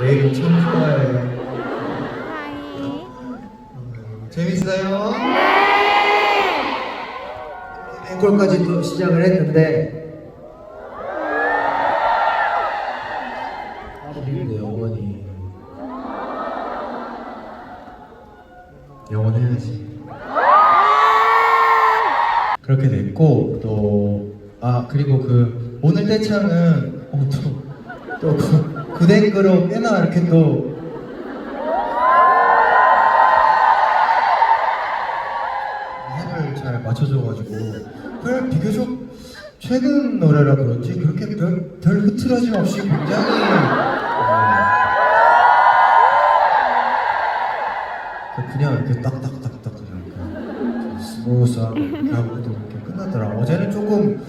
내일은. 하이. 재밌어요? 앵콜까지 또 시작을 했는데 우리는 영원히 영원해야지. 그렇게 됐고 또 아 그리고 그 오늘 떼창은 어 또 또 그, 구댕그로 꽤나 이렇게 또. 합을 잘 맞춰줘가지고. 그래 비교적 최근 노래라 그런지 그렇게 별, 별 흐트러짐 없이 굉장히 어, 그 그냥 이렇게 딱딱딱딱 그냥 이렇게 스무스하게 이렇게 하고 또 이렇게 끝났더라 어제는 조금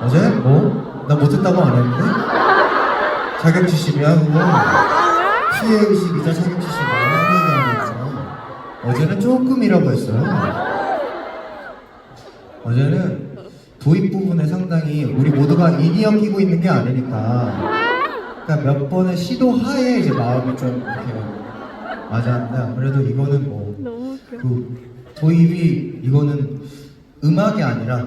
아. 어제 뭐? 나 못했다고 안 했는데? 자격지심이야 그거 피해의식이자 자격지심이야 어제는 조금이라고 했어요 어제는 도입 부분에 상당히 우리 모두가 인이어 끼고 있는 게 아니니까 그러니까 몇 번의 시도 하에 이제 마음이 좀 이렇게 맞았는데 그래도 이거는 뭐. 그 도입이 이거는 음악이 아니라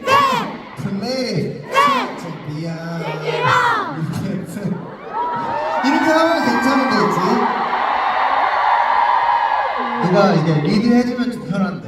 하면 괜찮은 거지. 누가 이게 리드 해주면 좀 편한데.